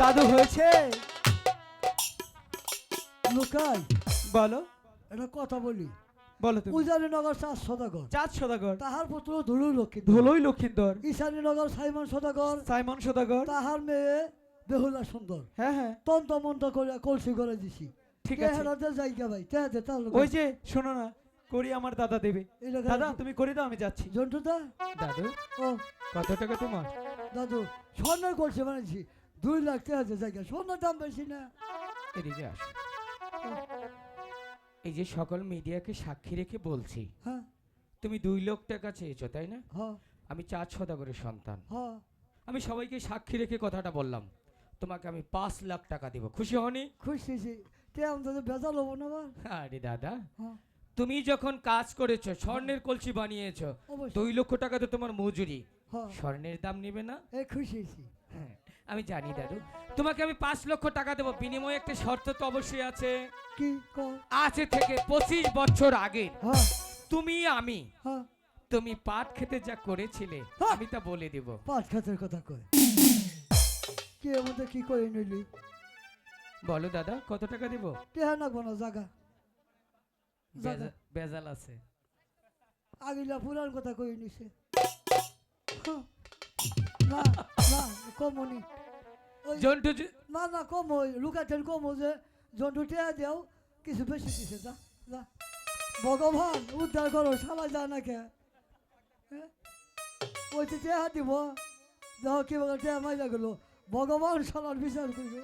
আছে লুকাই বলো। একটা কথা বলি। বলো তুমি। উজানিনগর চার সদাগর। চাঁদ সদাগর। তাহার পুত্র ধুলু লক্ষ্মী ধুলোই ঈশানীনগর সাইমন সদাগর। সাইমন সদাগর। তাহার মেয়ে বেহুলা সুন্দর। হ্যাঁ হ্যাঁ। তন্ত মন্ত করে কলসি করে দিছি। ঠিক আছে। জায়গা ভাই? তেহাতে তার ওই যে শোনো না করি আমার দাদা দেবে। দাদা তুমি করে দাও আমি যাচ্ছি। জন্টুদা? দাদু? ও। কত টাকা তোমার? দাদু স্বর্ণের কলসি বানাইছি দুই লাখ তেহাতে জায়গা স্বর্ণের দাম বেশি না এদিকে আসো। এই যে সকল মিডিয়াকে সাক্ষী রেখে বলছি হ্যাঁ তুমি দুই লক্ষ টাকা চেয়েছো তাই না? হ্যাঁ আমি চার সদাগরের সন্তান। হ্যাঁ আমি সবাইকে সাক্ষী রেখে কথাটা বললাম তোমাকে আমি পাঁচ লাখ টাকা দিব। খুশি হনি খুশি তে আমাদের বেজাল হব না আবার। আরে দাদা তুমি যখন কাজ করেছ স্বর্ণের কলসি বানিয়েছো দুই লক্ষ টাকা তো তোমার মজুরি। স্বর্ণের দাম নেবে না? এই খুশি হ্যাঁ, আমি জানি দাদু। তোমাকে আমি পাঁচ লক্ষ টাকা দেবো। বিনিময়ে একটা শর্ত তো অবশ্যই আছে। কি আছে থেকে পঁচিশ বছর আগে তুমি আমি তুমি পাট খেতে যা করেছিলে। আমি তা বলে দেব। পাট খাতের কথা কয়। কে আমাদের কি করে নিলি? বলো দাদা কত টাকা দেব? টেহা না জাগা। জাগা। বেজাল আছে। আগিলা পুরান কথা কই নিছে। না না কমনি। জন্টু না না কম লুকাতেন কম যে জন্টু টেহা দেও কিছু বেশি দিছে যা যা। ভগবান উদ্ধার করো সালা যা না কে হ্যাঁ? ওই তো টেহা দিব। দেখো কি বলে টেহা মাইজা গেলো। ভগবান সালার বিচার করবে